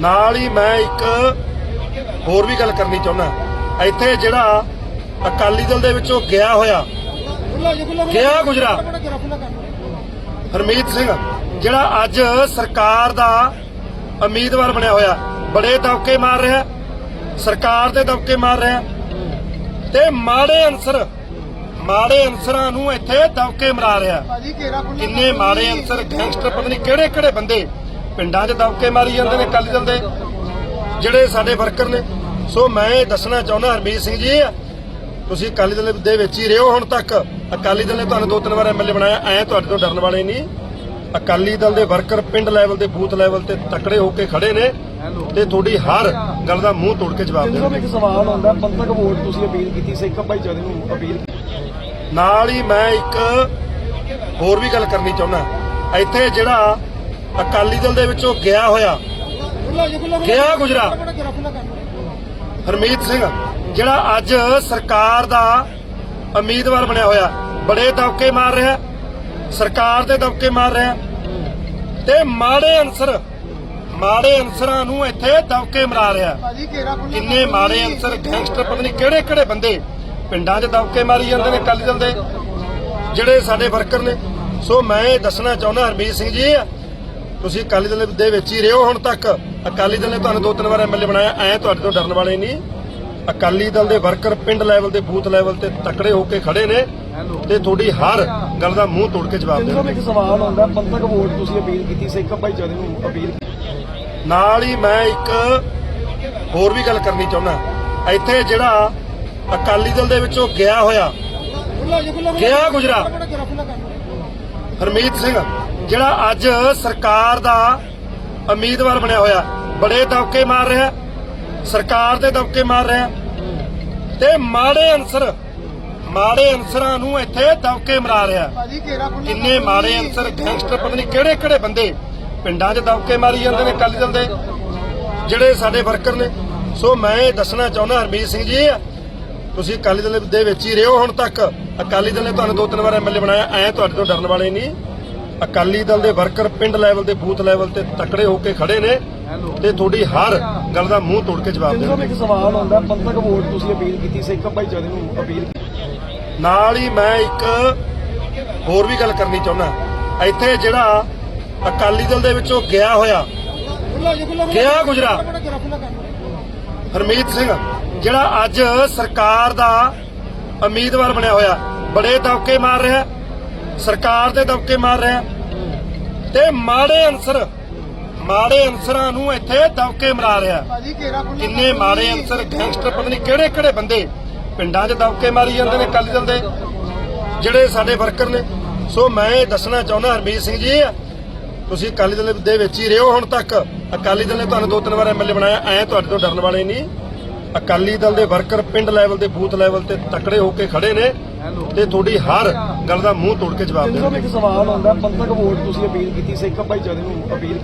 ਨਾਲ ਹੀ ਮੈਂ ਇੱਕ ਹੋਰ ਵੀ ਗੱਲ ਕਰਨੀ ਚਾਹੁੰਦਾ। ਇੱਥੇ ਜਿਹੜਾ ਅਕਾਲੀ ਦਲ ਦੇ ਵਿੱਚੋਂ ਗਿਆ ਹੋਇਆ, ਗਿਆ ਗੁਜਰਾ, ਹਰਮੀਤ ਸਿੰਘ, ਜਿਹੜਾ ਅੱਜ ਸਰਕਾਰ ਦਾ ਉਮੀਦਵਾਰ ਬਣਿਆ ਹੋਇਆ, ਬੜੇ ਦਬਕੇ ਮਾਰ ਰਿਹਾ, ਸਰਕਾਰ ਦੇ ਦਬਕੇ ਮਾਰ ਰਿਹਾ। ਤੇ ਮਾੜੇ ਅਨਸਰ, ਮਾੜੇ ਅਨਸਰਾਂ ਨੂੰ ਇੱਥੇ ਦਬਕੇ ਮਰਾ ਰਿਹਾ। ਕਿੰਨੇ ਮਾੜੇ ਅਨਸਰ, ਗੈਂਗਸਟਰ, ਪਤਾ ਨਹੀਂ ਕਿਹੜੇ ਕਿਹੜੇ ਬੰਦੇ ਪਿੰਡਾਂ 'ਚ ਦਬਕੇ ਮਾਰੀ ਜਾਂਦੇ ਨੇ ਅਕਾਲੀ ਦਲ ਦੇ ਜਿਹੜੇ ਸਾਡੇ ਵਰਕਰ ਨੇ। ਸੋ ਮੈਂ ਇਹ ਦੱਸਣਾ ਚਾਹੁੰਦਾ ਹਰਮੀਤ ਸਿੰਘ ਜੀ ਤੁਸੀਂ ਅਕਾਲੀ ਦਲ ਦੇ ਵਿੱਚ ਹੀ ਰਹੋ ਹੁਣ ਤੱਕ। ਅਕਾਲੀ ਦਲ ਨੇ ਤੁਹਾਨੂੰ ਦੋ ਤਿੰਨ ਵਾਰ ਐਮਐਲਏ ਬਣਾਇਆ ਐ ਤੁਹਾਡੇ ਤੋਂ ਡਰਨ ਵਾਲੇ ਨਹੀਂ। ਅਕਾਲੀ ਦਲ ਦੇ ਵਰਕਰ ਪਿੰਡ ਲੈਵਲ ਤੇ ਬੂਥ ਲੈਵਲ ਤੇ ਤਕੜੇ ਹੋ ਕੇ ਖੜੇ ਨੇ ਤੇ ਤੁਹਾਡੀ ਹਰ ਗੱਲ ਦਾ ਮੂੰਹ ਤੋੜ ਕੇ ਜਵਾਬ ਦੇਣਗੇ। ਇੱਕ ਸਵਾਲ ਆਉਂਦਾ ਪੰਥਕ ਵੋਟ ਤੁਸੀਂ ਅਪੀਲ ਕੀਤੀ ਸਿੱਖ ਭਾਈਚਾਰੇ ਨੂੰ ਅਪੀਲ ਨਾਲ ਹੀ ਮੈਂ ਇੱਕ ਹੋਰ ਵੀ ਗੱਲ ਕਰਨੀ ਚਾਹੁੰਦਾ। ਇੱਥੇ ਜਿਹੜਾ ਅਕਾਲੀ ਦਲ ਦੇ ਵਿੱਚੋਂ ਗਿਆ ਹੋਇਆ। ਗਿਆ ਗੁਜਰਾ। ਹਰਮੀਤ ਸਿੰਘ, ਜਿਹੜਾ ਅੱਜ ਸਰਕਾਰ ਦਾ ਉਮੀਦਵਾਰ ਬਣਿਆ ਹੋਇਆ। ਬੜੇ ਦਬਕੇ ਮਾਰ ਰਿਹਾ ਸਰਕਾਰ ਦੇ ਦਬਕੇ ਮਾਰ ਰਿਹਾ ਤੇ ਮਾੜੇ ਅਨਸਰ, ਮਾੜੇ ਅਨਸਰਾਂ ਨੂੰ ਇੱਥੇ ਦਬਕੇ ਮਰਾ ਰਿਹਾ ਕਿੰਨੇ ਮਾੜੇ ਅਨਸਰ, ਗੈਂਗਸਟਰ ਪਤਾ ਨਹੀਂ ਕਿਹੜੇ ਕਿਹੜੇ ਬੰਦੇ ਪਿੰਡਾਂ 'ਚ ਦਬਕੇ ਮਾਰੀ ਜਾਂਦੇ ਨੇ ਅਕਾਲੀ ਦਲ ਦੇ, ਜਿਹੜੇ ਸਾਡੇ ਵਰਕਰ ਨੇ। ਸੋ ਮੈਂ ਇਹ ਦੱਸਣਾ ਚਾਹੁੰਦਾ ਹਰਮੀਤ ਸਿੰਘ ਜੀ ਤੁਸੀਂ ਅਕਾਲੀ ਦਲ ਦੇ ਵਿੱਚ ਹੀ ਰਹੋ ਹੁਣ ਤੱਕ। ਅਕਾਲੀ ਦਲ ਨੇ ਤੁਹਾਨੂੰ ਦੋ ਤਿੰਨ ਵਾਰ ਐਮਐਲਏ ਬਣਾਇਆ। ਐ ਤੁਹਾਡੇ ਤੋਂ ਡਰਨ ਵਾਲੇ ਨਹੀਂ। ਅਕਾਲੀ ਦਲ ਦੇ ਵਰਕਰ ਪਿੰਡ ਲੈਵਲ ਤੇ ਬੂਥ ਲੈਵਲ ਤੇ ਤਕੜੇ ਹੋ ਕੇ ਖੜੇ ਨੇ ਤੇ ਤੁਹਾਡੀ ਹਰ ਗੱਲ ਦਾ ਮੂੰਹ ਤੋੜ ਕੇ ਜਵਾਬ ਦੇਣਗੇ। ਇੱਕ ਸਵਾਲ ਆਉਂਦਾ? ਪੰਥਕ ਵੋਟ ਤੁਸੀਂ ਅਪੀਲ ਕੀਤੀ ਸਿੱਖ ਭਾਈਚਾਰੇ ਨੂੰ ਅਪੀਲ ਕੀਤੀ। ਨਾਲ ਹੀ ਮੈਂ ਇੱਕ ਹੋਰ ਵੀ ਗੱਲ ਕਰਨੀ ਚਾਹੁੰਦਾ। ਇੱਥੇ ਜਿਹੜਾ ਅਕਾਲੀ ਦਲ ਦੇ ਵਿੱਚੋਂ ਗਿਆ ਹੋਇਆ ਗਿਆ ਗੁਜਰਾ। ਹਰਮੀਤ ਸਿੰਘ। ਜਿਹੜਾ ਅੱਜ ਸਰਕਾਰ ਦਾ ਉਮੀਦਵਾਰ ਬਣਿਆ ਹੋਇਆ ਬੜੇ ਦਬਕੇ ਮਾਰ ਰਿਹਾ ਸਰਕਾਰ ਦੇ ਦਬਕੇ ਮਾਰ ਰਿਹਾ। ਤੇ ਮਾੜੇ ਅਨਸਰ ਮਾੜੇ ਅਨਸਰਾਂ ਨੂੰ ਇੱਥੇ ਦਬਕੇ ਮਰਾ ਰਿਹਾ। ਕਿੰਨੇ ਮਾੜੇ ਅਨਸਰ ਗੈਂਗਸਟਰ ਪਤਾ ਨਹੀਂ ਕਿਹੜੇ ਕਿਹੜੇ ਬੰਦੇ ਪਿੰਡਾਂ 'ਚ ਦਬਕੇ ਮਾਰੀ ਜਾਂਦੇ ਨੇ ਅਕਾਲੀ ਦਲ ਦੇ ਜਿਹੜੇ ਸਾਡੇ ਵਰਕਰ ਨੇ। ਸੋ ਮੈਂ ਇਹ ਦੱਸਣਾ ਚਾਹੁੰਦਾ ਹਰਮੀਤ ਸਿੰਘ ਜੀ ਤੁਸੀਂ ਅਕਾਲੀ ਦਲ ਦੇ ਵਿੱਚ ਹੀ ਰਹੋ ਹੁਣ ਤੱਕ। ਅਕਾਲੀ ਦਲ ਨੇ ਤੁਹਾਨੂੰ ਦੋ ਤਿੰਨ ਵਾਰ ਐਮਐਲਏ ਬਣਾਇਆ ਐ ਤੁਹਾਡੇ ਤੋਂ ਡਰਨ ਵਾਲੇ ਨਹੀਂ। ਅਕਾਲੀ ਦਲ ਦੇ ਵਰਕਰ ਪਿੰਡ ਲੈਵਲ ਤੇ ਬੂਥ ਲੈਵਲ ਤੇ ਤਕੜੇ ਹੋ ਕੇ ਖੜੇ ਨੇ ਤੇ ਤੁਹਾਡੀ ਹਰ ਗੱਲ ਦਾ ਮੂੰਹ ਤੋੜ ਕੇ ਜਵਾਬ ਦੇਣਗੇ। ਇੱਕ ਸਵਾਲ ਆਉਂਦਾ ਪੰਥਕ ਵੋਟ ਤੁਸੀਂ ਅਪੀਲ ਕੀਤੀ ਸਿੱਖ ਭਾਈਚਾਰੇ ਨੂੰ ਅਪੀਲ ਨਾਲ ਹੀ ਮੈਂ ਇੱਕ ਹੋਰ ਵੀ ਗੱਲ ਕਰਨੀ ਚਾਹੁੰਦਾ। ਇੱਥੇ ਜਿਹੜਾ ਅਕਾਲੀ ਦਲ ਦੇ ਵਿੱਚੋਂ ਗਿਆ ਹੋਇਆ ਗਿਆ ਗੁਜਰਾ ਹਰਮੀਤ ਸਿੰਘ ਜਿਹੜਾ ਅੱਜ ਸਰਕਾਰ ਦਾ ਉਮੀਦਵਾਰ ਬਣਿਆ ਹੋਇਆ ਬੜੇ ਦਬਕੇ ਮਾਰ ਰਿਹਾ ਸਰਕਾਰ ਦੇ ਦਬਕੇ ਮਾਰ ਰਿਹਾ। ਤੇ ਮਾੜੇ ਅਨਸਰ ਮਾੜੇ ਅਨਸਰਾਂ ਨੂੰ ਇੱਥੇ ਦਬਕੇ ਮਰਾ ਰਿਹਾ। ਕਿੰਨੇ ਮਾੜੇ ਅਨਸਰ ਗੈਂਗਸਟਰ ਪਤਾ ਨਹੀਂ ਕਿਹੜੇ ਕਿਹੜੇ ਬੰਦੇ ਪਿੰਡਾਂ 'ਚ ਦਬਕੇ ਮਾਰੀ ਜਾਂਦੇ ਨੇ ਅਕਾਲੀ ਦਲ ਦੇ ਜਿਹੜੇ ਸਾਡੇ ਵਰਕਰ ਨੇ। ਸੋ ਮੈਂ ਇਹ ਦੱਸਣਾ ਚਾਹੁੰਦਾ ਹਰਮੀਤ ਸਿੰਘ ਜੀ ਤੁਸੀਂ ਅਕਾਲੀ ਦਲ ਦੇ ਵਿੱਚ ਹੀ ਰਹੋ ਹੁਣ ਤੱਕ। ਅਕਾਲੀ ਦਲ ਨੇ ਤੁਹਾਨੂੰ ਦੋ ਤਿੰਨ ਵਾਰ ਐਮਐਲਏ ਬਣਾਇਆ ਐ ਤੁਹਾਡੇ ਤੋਂ ਡਰਨ ਵਾਲੇ ਨਹੀਂ। ਅਕਾਲੀ ਦਲ ਦੇ ਵਰਕਰ ਪਿੰਡ ਲੈਵਲ ਤੇ ਬੂਥ ਲੈਵਲ ਤੇ ਤਕੜੇ ਹੋ ਕੇ ਖੜੇ ਨੇ। ਤੇ ਤੁਹਾਡੀ ਹਰ ਗੱਲ ਦਾ ਮੂੰਹ ਤੋੜ ਕੇ ਜਵਾਬ ਦੇਣਗੇ। ਇੱਕ ਸਵਾਲ ਆਉਂਦਾ ਪੰਥਕ ਵੋਟ ਤੁਸੀਂ ਅਪੀਲ ਕੀਤੀ ਸਿੱਖ ਭਾਈਚਾਰੇ ਨੂੰ ਅਪੀਲ